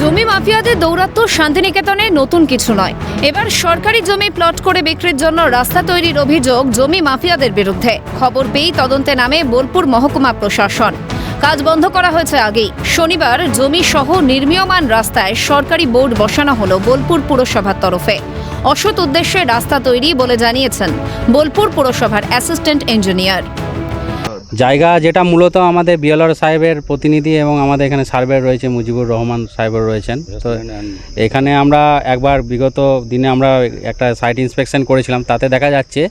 জমি মাফিয়াদের দৌরাত্ম শান্তিনিকেতনে নতুন কিছু নয়। এবার সরকারি জমি প্লট করে বিক্রির জন্য রাস্তা তৈরির অভিযোগ জমি মাফিয়াদের বিরুদ্ধে। খবর পেয়েই তদন্তে নামে বোলপুর মহকুমা প্রশাসন। কাজ বন্ধ করা হয়েছে আগেই। শনিবার জমি সহ নির্মীয়মান রাস্তায় সরকারি বোর্ড বসানো হলো বোলপুর পুরসভার তরফে। অসৎ উদ্দেশ্যে রাস্তা তৈরি বলে জানিয়েছেন বোলপুর পুরসভার অ্যাসিস্ট্যান্ট ইঞ্জিনিয়ার। জায়গা যেটা মূলত আমাদের বিএলআর সাহেবের প্রতিনিধি এবং আমাদের এখানে সার্ভে রয়েছে, মুজিবুর রহমান সাহেবের রয়েছেন। তো এখানে আমরা একবার বিগত দিনে আমরা একটা সাইট ইন্সপেকশন করেছিলাম, তাতে দেখা যাচ্ছে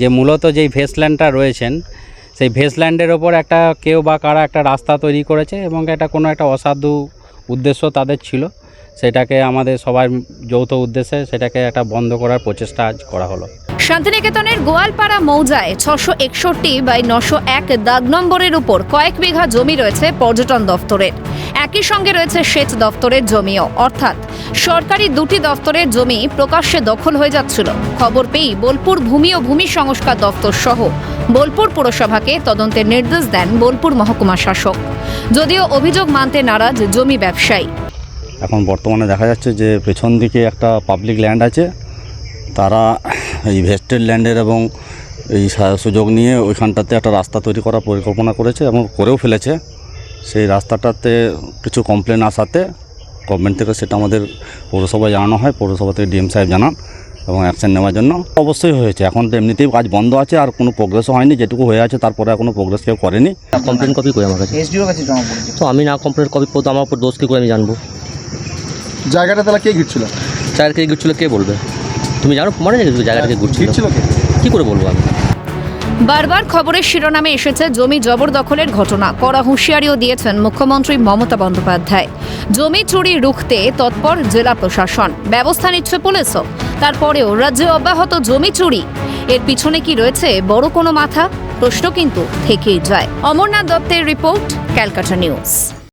যে মূলত যেই ভেস্টল্যান্ডটা রয়েছেন, সেই ভেস্টল্যান্ডের ওপর একটা কেউ বা কারা একটা রাস্তা তৈরি করেছে এবং এটা কোনো একটা অসাধু উদ্দেশ্য তাদের ছিল। সেটাকে আমাদের সবার যৌথ উদ্দেশ্যে সেটাকে একটা বন্ধ করার প্রচেষ্টা আজ করা হলো। শান্তিনিকেতনের গোয়ালপাড়া মৌজায় ছশো একষট্টি বাই নশো এক দাগ নম্বরের উপর কয়েক বিঘা জমি রয়েছে পর্যটন দফতরের। একই সঙ্গে রয়েছে সেচ দফতরের জমিও। অর্থাৎ সরকারি দুটি দফতরের জমি প্রকাশ্যে দখল হয়ে যাচ্ছিল। খবর পেয়েই বোলপুর ভূমি ও ভূমি সংস্কার দফতর সহ বোলপুর পুরসভাকে তদন্তের নির্দেশ দেন বোলপুর মহকুমা শাসক। যদিও অভিযোগ মানতে নারাজ জমি ব্যবসায়ী। এখন বর্তমানে দেখা যাচ্ছে যে পেছন দিকে একটা পাবলিক ল্যান্ড আছে। তারা এই ভেস্টেড ল্যান্ডের এবং এই সা- সুযোগ নিয়ে ওইখানটাতে একটা রাস্তা তৈরি করার পরিকল্পনা করেছে এবং করেও ফেলেছে। সেই রাস্তাটাতে কিছু কমপ্লেন আসাতে গভর্নমেন্ট থেকে সেটা আমাদের পৌরসভায় জানানো হয় পৌরসভা থেকে ডিএম সাহেব জানান এবং অ্যাকশন নেওয়ার জন্য। অবশ্যই হয়েছে এখন তো এমনিতেই কাজ বন্ধ আছে আর কোনো প্রোগ্রেসও হয়নি যেটুকু হয়ে আছে তারপরে আর কোনো প্রোগ্রেস কেউ করেনি। কমপ্লেন কপি করি আমার কাছে? তো আমি না কমপ্লেন কপি তো আমার উপর দোষ কী করে আমি জানব? জায়গাটা তাহলে কে ঘিরছিল? চার কে ঘুরছিল কে বলবে? তুমি জানো মনে নেই জায়গা থেকে ঘুরছিল? কী? করে বলব আমি? বারবার খবরের শিরোনামে এসেছে জমি জবরদখলের ঘটনা। কড়া হুঁশিয়ারিও দিয়েছেন মুখ্যমন্ত্রী মমতা বন্দ্যোপাধ্যায়। জমি চুরি রুখতে তৎপর জেলা প্রশাসন। ব্যবস্থা নিচ্ছে পুলিশও। তারপরেও রাজ্যে অব্যাহত জমি চুরি। এর পিছনে কি রয়েছে বড় কোনো মাথা? প্রশ্ন কিন্তু থেকেই যায়। অমরনাথ দত্তের রিপোর্ট ক্যালকাটা নিউজ।